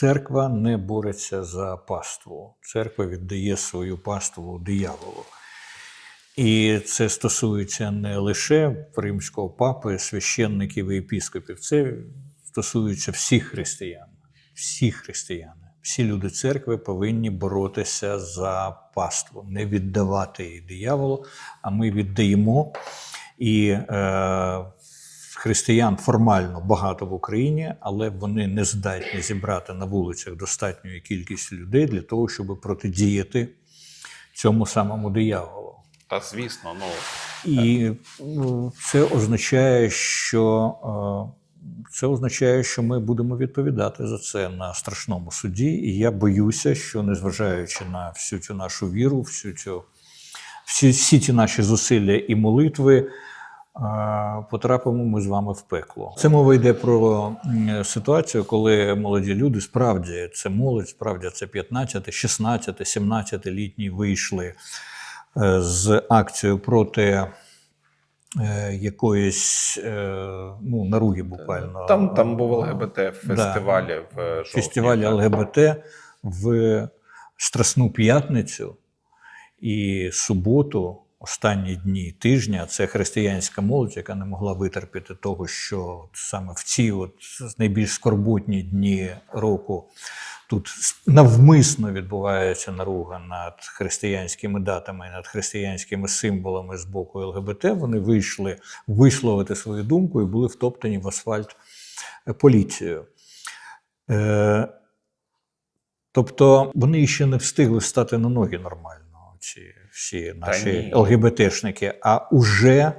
церква не бореться за паству. Церква віддає свою паству дияволу. І це стосується не лише римського папи, священників і епіскопів, це стосується всіх християн. Всі християни, всі люди церкви повинні боротися за паству, не віддавати її дияволу, а ми віддаємо. І е, християн формально багато в Україні, але вони не здатні зібрати на вулицях достатньої кількості людей для того, щоб протидіяти цьому самому дияволу. Та звісно, ну І ну, це означає, що е, це означає, що ми будемо відповідати за це на страшному суді. І я боюся, що незважаючи на всю цю нашу віру, всю цю, всі, всі ці наші зусилля і молитви. Потрапимо ми з вами в пекло. Це мова йде про ситуацію, коли молоді люди справді це молодь, справді це 15, 16, 17 літні вийшли е, з акцією проти е, якоїсь е, ну, наруги буквально. там, там був ЛГБТ фестивалі в жовтні. фестивалі так. ЛГБТ в Страсну п'ятницю і суботу, останні дні тижня, це християнська молодь, яка не могла витерпіти того, що саме в ці от найбільш скорботні дні року тут навмисно відбувається наруга над християнськими датами, над християнськими символами з боку ЛГБТ. Вони вийшли висловити свою думку і були втоптані в асфальт е, поліцією. Е, тобто вони ще не встигли стати на ноги нормально, ці всі наші. ЛГБТшники, а уже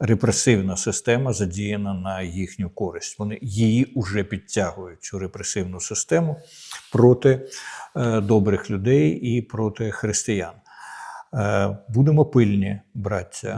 репресивна система задіяна на їхню користь. Вони її уже підтягують, цю репресивну систему проти е, добрих людей і проти християн. Е, будемо пильні, браття.